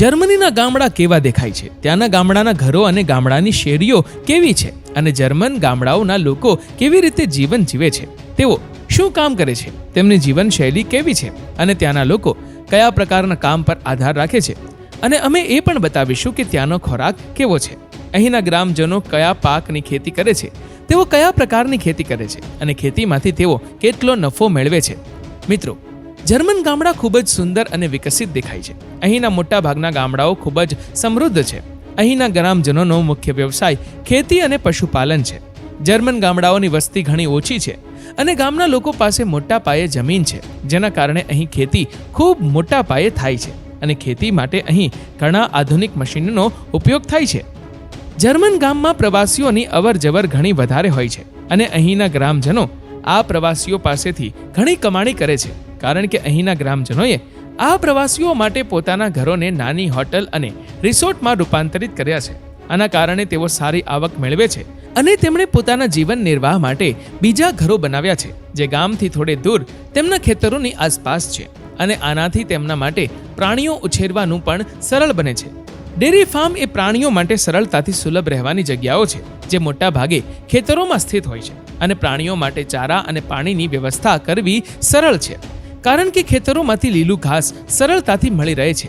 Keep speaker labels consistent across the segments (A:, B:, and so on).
A: જર્મનીના ગામડા કેવા દેખાય છે? ત્યાંના ગામડાના ઘરો અને ગામડાની શેરીઓ કેવી છે? અને જર્મન ગામડાઓના લોકો કેવી રીતે જીવન જીવે છે? તેઓ શું કામ કરે છે? તેમની જીવનશૈલી કેવી છે? અને ત્યાંના લોકો કયા પ્રકારના કામ પર આધાર રાખે છે? અને અમે એ પણ બતાવીશું કે ત્યાંનો ખોરાક કેવો છે. અહીંના ગ્રામજનો કયા પાકની ખેતી કરે છે? તેઓ કયા પ્રકારની ખેતી કરે છે? અને ખેતીમાંથી તેઓ કેટલો નફો મેળવે છે? મિત્રો જર્મન ગામડા ખૂબ જ સુંદર અને વિકસિત દેખાય છે. અહીંના મોટા ભાગના ગામડાઓ ખૂબ જ સમૃદ્ધ છે. અહીંના ગ્રામજનોનો મુખ્ય વ્યવસાય ખેતી અને પશુપાલન છે. જર્મન ગામડાઓની વસ્તી ઘણી ઓછી છે અને ગામના લોકો પાસે મોટા પાયે જમીન છે, જેના કારણે અહીં ખેતી ખૂબ મોટા પાયે થાય છે અને ખેતી માટે અહીં ઘણા આધુનિક મશીનનો ઉપયોગ થાય છે. જર્મન ગામમાં પ્રવાસીઓની અવર જવર ઘણી વધારે હોય છે અને અહીંના ગ્રામજનો આ પ્રવાસીઓ પાસેથી ઘણી કમાણી કરે છે. કારણ કે અહીંના ગ્રામજનોએ આ પ્રવાસીઓ માટે પોતાના ઘરોને નાની હોટલ અને રિસોર્ટમાં રૂપાંતરિત કર્યા છે. આના કારણે તેઓ સારી આવક મેળવે છે અને તેમણે પોતાના જીવન નિર્વાહ માટે બીજા ઘરો બનાવ્યા છે, જે ગામથી થોડે દૂર તેમના ખેતરોની આસપાસ છે અને આનાથી તેમના માટે પ્રાણીઓ ઉછેરવાનું પણ સરળ બને છે. ડેરી ફાર્મ એ પ્રાણીઓ માટે સરળતાથી સુલભ રહેવાની જગ્યાઓ છે, જે મોટા ભાગે ખેતરોમાં સ્થિત હોય છે અને પ્રાણીઓ માટે ચારા અને પાણીની વ્યવસ્થા કરવી સરળ છે. કારણ કે ખેતરોમાંથી લીલું ઘાસ સરળતાથી મળી રહે છે.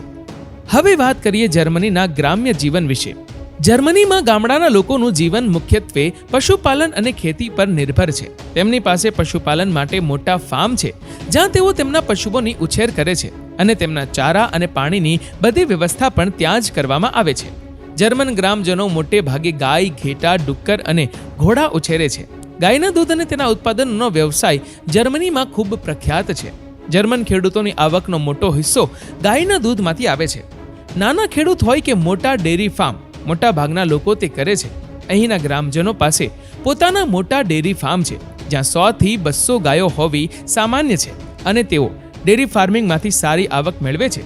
A: હવે વાત કરીએ જર્મનીના ગ્રામ્ય જીવન વિશે. જર્મનીમાં ગામડાના લોકોનું જીવન મુખ્યત્વે પશુપાલન અને ખેતી પર નિર્ભર છે. તેમની પાસે પશુપાલન માટે મોટા ફાર્મ છે, જ્યાં તેઓ તેમના પશુઓની ઉછેર કરે છે અને તેમના ચારા અને પાણીની બધી વ્યવસ્થા પણ ત્યાં જ કરવામાં આવે છે. જર્મન ગ્રામજનો મોટે ભાગે ગાય, ઘેટા, ડુક્કર અને ઘોડા ઉછેરે છે. ગાયના દૂધ અને તેના ઉત્પાદનનો વ્યવસાય જર્મનીમાં ખૂબ પ્રખ્યાત છે. જર્મન ખેડૂતોની આવકનો મોટો હિસ્સો ગાયના દૂધમાંથી આવે છે. નાના ખેડૂત હોય કે મોટા ડેરી ફાર્મ, મોટા ભાગના લોકો તે કરે છે. અહીંના ગ્રામજનો પાસે પોતાના મોટા ડેરી ફાર્મ છે, જ્યાં સો થી બસો ગાયો હોવી સામાન્ય છે અને તેઓ ડેરી ફાર્મિંગમાંથી સારી આવક મેળવે છે.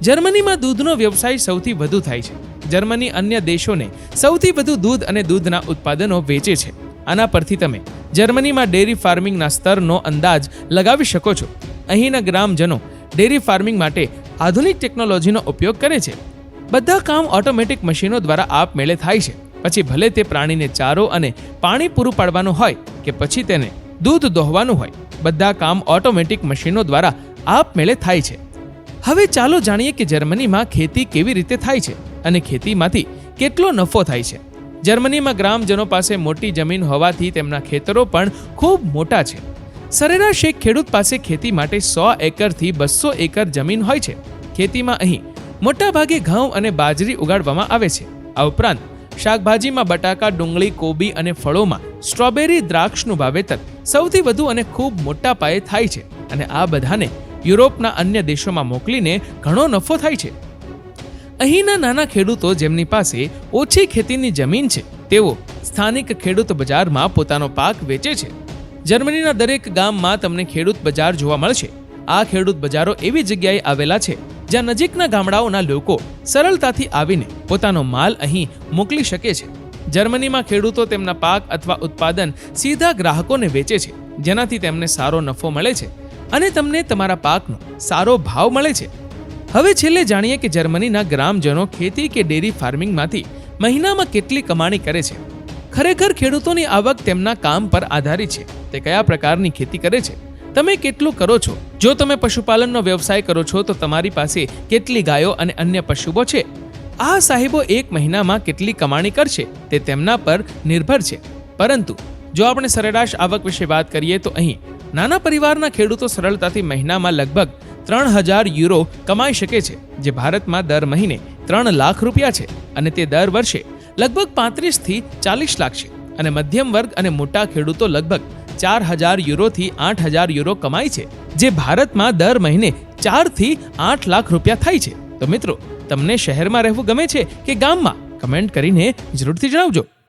A: જર્મનીમાં દૂધનો વ્યવસાય સૌથી વધુ થાય છે. જર્મની અન્ય દેશોને સૌથી વધુ દૂધ અને દૂધના ઉત્પાદનો વેચે છે. આના પરથી તમે જર્મનીમાં ડેરી ફાર્મિંગના સ્તરનો અંદાજ લગાવી શકો છો. અહીંના ગ્રામજનો ડેરી ફાર્મિંગ માટે આધુનિક ટેકનોલોજીનો ઉપયોગ કરે છે. બધા કામ ઓટોમેટિક મશીનો દ્વારા આપમેળે થાય છે. પછી ભલે તે પ્રાણીને ચારો અને પાણી પૂરું પાડવાનું હોય કે પછી તેને દૂધ દોહવાનું હોય, બધા કામ ઓટોમેટિક મશીનો દ્વારા આપમેળે થાય છે. હવે ચાલો જાણીએ કે જર્મનીમાં ખેતી કેવી રીતે થાય છે અને ખેતીમાંથી કેટલો નફો થાય છે. જર્મનીમાં ગ્રામજનો પાસે મોટી જમીન હોવાથી તેમના ખેતરો પણ ખૂબ મોટા છે. સરેરાશ એક ખેડૂત પાસે ખેતી માટે સો એકરથી બસો એકર જમીન હોય છે. ખેતીમાં અહીં મોટાભાગે ઘઉં અને બાજરી ઉગાડવામાં આવે છે. આ ઉપરાંત શાકભાજીમાં બટાકા, ડુંગળી, કોબી અને ફળોમાં સ્ટ્રોબેરી દ્રાક્ષનું વાવેતર સૌથી વધુ અને ખૂબ મોટા પાયે થાય છે અને આ બધાને યુરોપના અન્ય દેશોમાં મોકલીને ઘણો નફો થાય છે. અહીંના નાના ખેડૂતો જેમની પાસે ઓછી ખેતીની જમીન છે, તેઓ સ્થાનિક ખેડૂત બજારમાં પોતાનો પાક વેચે છે. જર્મનીના દરેક ગામમાં તમને ખેડૂત બજાર જોવા મળશે. આ ખેડૂત બજારો એવી જગ્યાએ આવેલા છે, જ્યાં નજીકના ગામડાઓના લોકો સરળતાથી આવીને પોતાનો માલ અહીં મોકલી શકે છે. જર્મનીમાં ખેડૂતો તેમના પાક અથવા ઉત્પાદન સીધા ગ્રાહકોને વેચે છે, જેનાથી તેમને સારો નફો મળે છે અને તમને તમારા પાકનો સારો ભાવ મળે છે. હવે છેલ્લે જાણીએ કે જર્મનીના ગ્રામજનો ખેતી કે ડેરી ફાર્મિંગમાંથી મહિનામાં કેટલી કમાણી કરે છે. ખરેખર ખેડૂતોની આવક તેમના કામ પર આધારિત છે. તે કયા પ્રકારની ખેતી કરે છે? તમે કેટલું કરો છો? જો તમે પશુપાલનનો વ્યવસાય કરો છો, તો તમારી પાસે કેટલી ગાયો અને અન્ય પશુઓ છે? આ સાહેબો એક મહિનામાં કેટલી કમાણી કરશે? તે તેમના પર નિર્ભર છે. પરંતુ, જો આપણે સરેરાશ આવક વિશે વાત કરીએ, તો અહીં નાના પરિવારના ખેડૂતો સરળતાથી મહિનામાં લગભગ ત્રણ હજાર યુરો કમાઈ શકે છે, જે ભારતમાં દર મહિને ત્રણ લાખ રૂપિયા છે અને તે દર વર્ષે લગભગ પાંત્રીસથી ચાલીસ લાખ છે. અને મધ્યમ વર્ગ અને મોટા ખેડૂતો લગભગ ચાર હજાર યુરોથી આઠ હજાર યુરો કમાય છે, જે ભારતમાં દર મહિને ચારથી આઠ લાખ રૂપિયા થાય છે. તો મિત્રો, તમને શહેરમાં રહેવું ગમે છે કે ગામમાં? કમેન્ટ કરીને જરૂરથી જણાવજો.